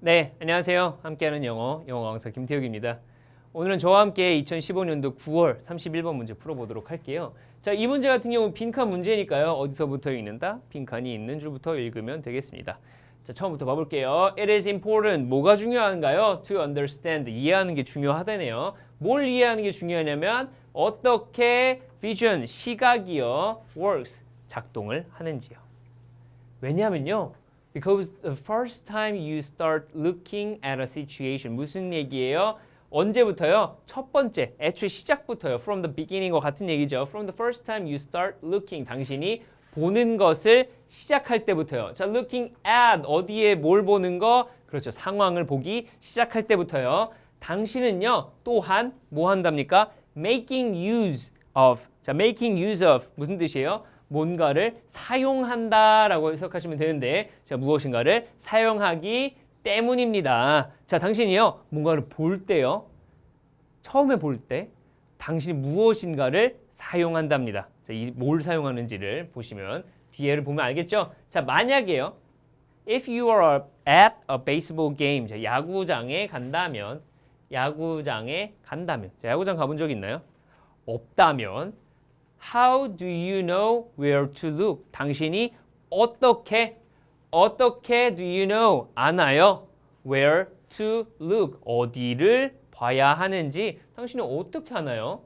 네, 안녕하세요. 함께하는 영어, 영어 강사 김태욱입니다. 오늘은 저와 함께 2015년도 9월 31번 문제 풀어보도록 할게요. 자, 이 문제 같은 경우는 빈칸 문제니까요. 어디서부터 읽는다? 빈칸이 있는 줄부터 읽으면 되겠습니다. 자, 처음부터 봐볼게요. It is important. 뭐가 중요한가요? To understand. 이해하는 게 중요하다네요. 뭘 이해하는 게 중요하냐면 어떻게 vision, 시각이요, works, 작동을 하는지요. 왜냐하면요. Because the first time you start looking at a situation 무슨 얘기예요? 언제부터요? 첫 번째, 애초에 시작부터요. From the beginning과 같은 얘기죠. From the first time you start looking, 당신이 보는 것을 시작할 때부터요. 자, looking at 어디에 뭘 보는 거? 그렇죠. 상황을 보기 시작할 때부터요. 당신은요, 또한 뭐 한답니까? making use of. 자, making use of 무슨 뜻이에요? 뭔가를 사용한다라고 해석하시면 되는데 자 무엇인가를 사용하기 때문입니다. 자 당신이요 뭔가를 볼 때요 처음에 볼 때 당신이 무엇인가를 사용한답니다. 자 이 뭘 사용하는지를 보시면 뒤에를 보면 알겠죠? 자 만약에요 if you are at a baseball game 자 야구장에 간다면 야구장에 간다면 자, 야구장 가본 적 있나요? 없다면 How do you know where to look? 당신이 어떻게 어떻게 do you know 아나요? Where to look 어디를 봐야 하는지 당신은 어떻게 하나요?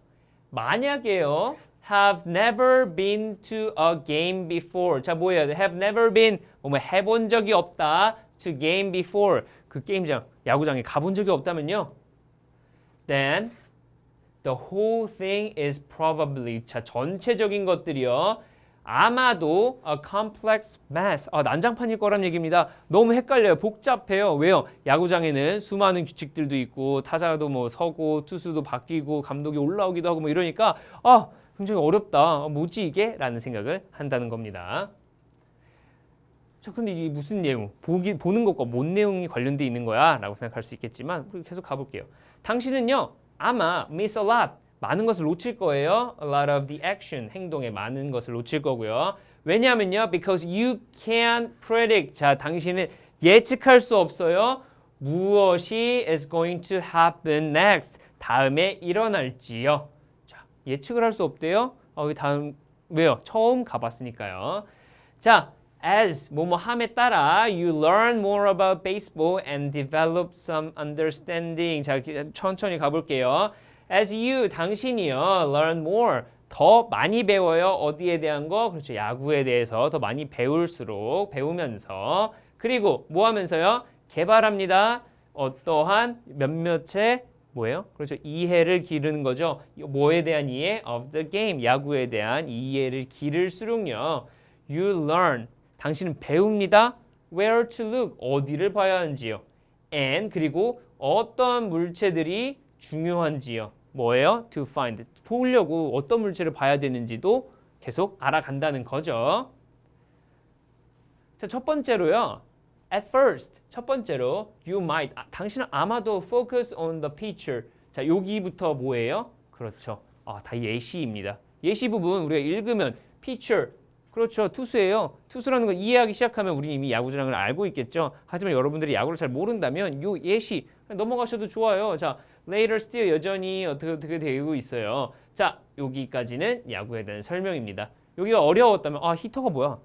만약에요 have never been to a game before 자 뭐예요? have never been 뭐뭐 해본 적이 없다 to game before 그 게임장 야구장에 가본 적이 없다면요 then The whole thing is probably 자 전체적인 것들이요. 아마도 a complex mess. 아, 난장판일 거란 얘기입니다. 너무 헷갈려요. 복잡해요. 왜요? 야구장에는 수많은 규칙들도 있고 타자도 뭐 서고 투수도 바뀌고 감독이 올라오기도 하고 뭐 이러니까 아 굉장히 어렵다. 뭐지 이게? 라는 생각을 한다는 겁니다. 자, 근데 이게 무슨 내용? 보기, 보는 것과 뭔 내용이 관련돼 있는 거야? 라고 생각할 수 있겠지만 우리 계속 가볼게요. 당신은요, 아마 miss a lot 많은 것을 놓칠 거예요. A lot of the action 행동의 많은 것을 놓칠 거고요. 왜냐하면요, because you can't predict. 자, 당신은 예측할 수 없어요. 무엇이 is going to happen next. 다음에 일어날지요. 자, 예측을 할 수 없대요. 어, 다음 왜요? 처음 가봤으니까요. 자, as 뭐뭐 함에 따라 you learn more about baseball and develop some understanding. 자, 천천히 가볼게요. as you 당신이요 learn more 더 많이 배워요. 어디에 대한 거? 그렇죠. 야구에 대해서 더 많이 배울수록 배우면서 그리고 뭐 하면서요? 개발합니다. 어떠한 몇몇의 뭐예요? 그렇죠. 이해를 기르는 거죠. 뭐에 대한 이해? of the game. 야구에 대한 이해를 기를수록요. you learn 당신은 배웁니다. Where to look 어디를 봐야 하는지요. And 그리고 어떤 물체들이 중요한지요. 뭐예요? To find 보려고 어떤 물체를 봐야 되는지도 계속 알아간다는 거죠. 자, 첫 번째로요. At first 첫 번째로 you might 아, 당신은 아마도 focus on the picture. 자, 여기부터 뭐예요? 그렇죠. 아, 다 예시입니다. 예시 부분 우리가 읽으면 picture 그렇죠. 투수예요. 투수라는 걸 이해하기 시작하면 우리 이미 야구장을 알고 있겠죠. 하지만 여러분들이 야구를 잘 모른다면 요 예시 넘어가셔도 좋아요. 자, later still 여전히 어떻게 어떻게 되고 있어요. 자, 여기까지는 야구에 대한 설명입니다. 여기가 어려웠다면 아, 히터가 뭐야?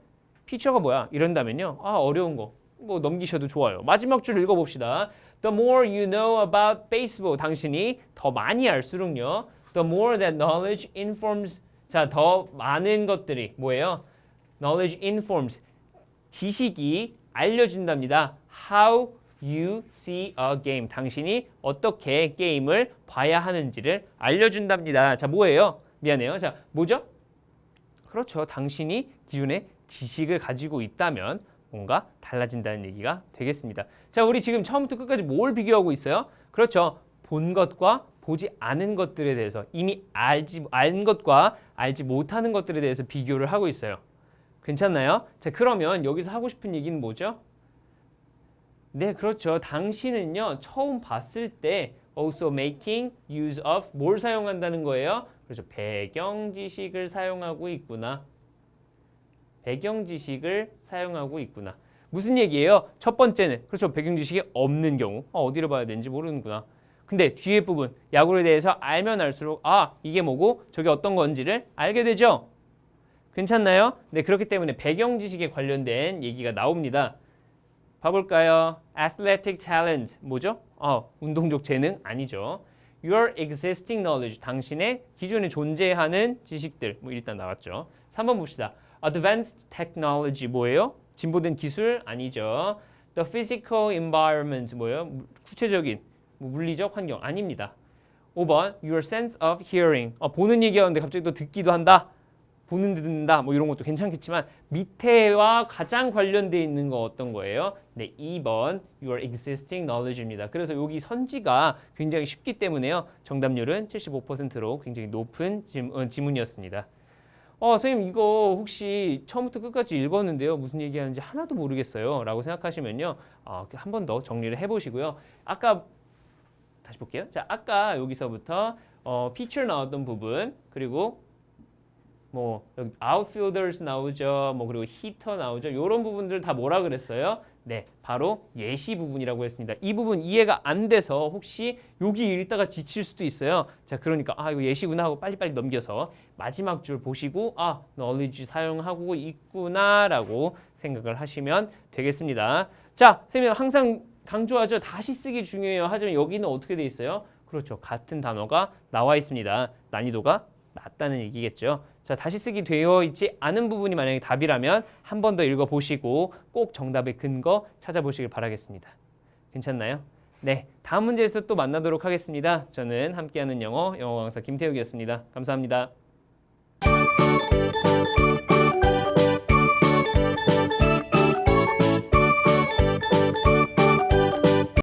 피처가 뭐야? 이런다면요. 아, 어려운 거. 뭐 넘기셔도 좋아요. 마지막 줄 읽어 봅시다. The more you know about baseball 당신이 더 많이 알수록요. The more that knowledge informs 자, 더 많은 것들이 뭐예요? Knowledge informs 지식이 알려준답니다. How you see a game. 당신이 어떻게 게임을 봐야 하는지를 알려준답니다. 자, 뭐예요? 미안해요. 자, 뭐죠? 그렇죠. 당신이 기존에 지식을 가지고 있다면 뭔가 달라진다는 얘기가 되겠습니다. 자, 우리 지금 처음부터 끝까지 뭘 비교하고 있어요? 그렇죠. 본 것과 보지 않은 것들에 대해서 이미 알지 안 것과 알지 못하는 것들에 대해서 비교를 하고 있어요. 괜찮나요? 자, 그러면 여기서 하고 싶은 얘기는 뭐죠? 네, 그렇죠. 당신은요, 처음 봤을 때 also making use of 뭘 사용한다는 거예요? 그렇죠. 배경 지식을 사용하고 있구나. 배경 지식을 사용하고 있구나. 무슨 얘기예요? 첫 번째는 그렇죠. 배경 지식이 없는 경우. 어, 어디를 봐야 되는지 모르는구나. 근데 뒤에 부분 야구에 대해서 알면 알수록 아 이게 뭐고 저게 어떤 건지를 알게 되죠. 괜찮나요? 네 그렇기 때문에 배경 지식에 관련된 얘기가 나옵니다. 봐볼까요? Athletic talent 뭐죠? 어, 운동적 재능 아니죠. Your existing knowledge 당신의 기존에 존재하는 지식들 뭐 일단 나왔죠. 3번 봅시다. Advanced technology 뭐예요? 진보된 기술 아니죠. The physical environment 뭐예요? 구체적인 뭐 물리적 환경 아닙니다. 5번 Your sense of hearing 어, 보는 얘기하는데 갑자기 또 듣기도 한다. 보는 데 듣는다 뭐 이런 것도 괜찮겠지만 밑에와 가장 관련돼 있는 거 어떤 거예요? 네, 2번 your existing knowledge입니다. 그래서 여기 선지가 굉장히 쉽기 때문에요. 정답률은 75%로 굉장히 높은 질, 어, 지문 이었습니다. 어, 선생님 이거 혹시 처음부터 끝까지 읽었는데요. 무슨 얘기하는지 하나도 모르겠어요. 라고 생각하시면요. 어, 한 번 더 정리를 해보시고요. 아까 다시 볼게요. 자, 아까 여기서부터 어, 피처 나왔던 부분 그리고 뭐 여기 outfielders 나오죠. 뭐 그리고 히터 나오죠. 이런 부분들 다 뭐라 그랬어요? 네, 바로 예시 부분이라고 했습니다. 이 부분 이해가 안 돼서 혹시 여기 읽다가 지칠 수도 있어요. 자, 그러니까 아 이거 예시구나 하고 빨리빨리 넘겨서 마지막 줄 보시고 아 knowledge 사용하고 있구나라고 생각을 하시면 되겠습니다. 자, 선생님 항상 강조하죠. 다시 쓰기 중요해요. 하지만 여기는 어떻게 돼 있어요? 그렇죠. 같은 단어가 나와 있습니다. 난이도가 낮다는 얘기겠죠. 자, 다시 쓰기 되어 있지 않은 부분이 만약에 답이라면 한 번 더 읽어보시고 꼭 정답의 근거 찾아보시길 바라겠습니다. 괜찮나요? 네, 다음 문제에서 또 만나도록 하겠습니다. 저는 함께하는 영어, 영어 강사 김태욱이었습니다. 감사합니다.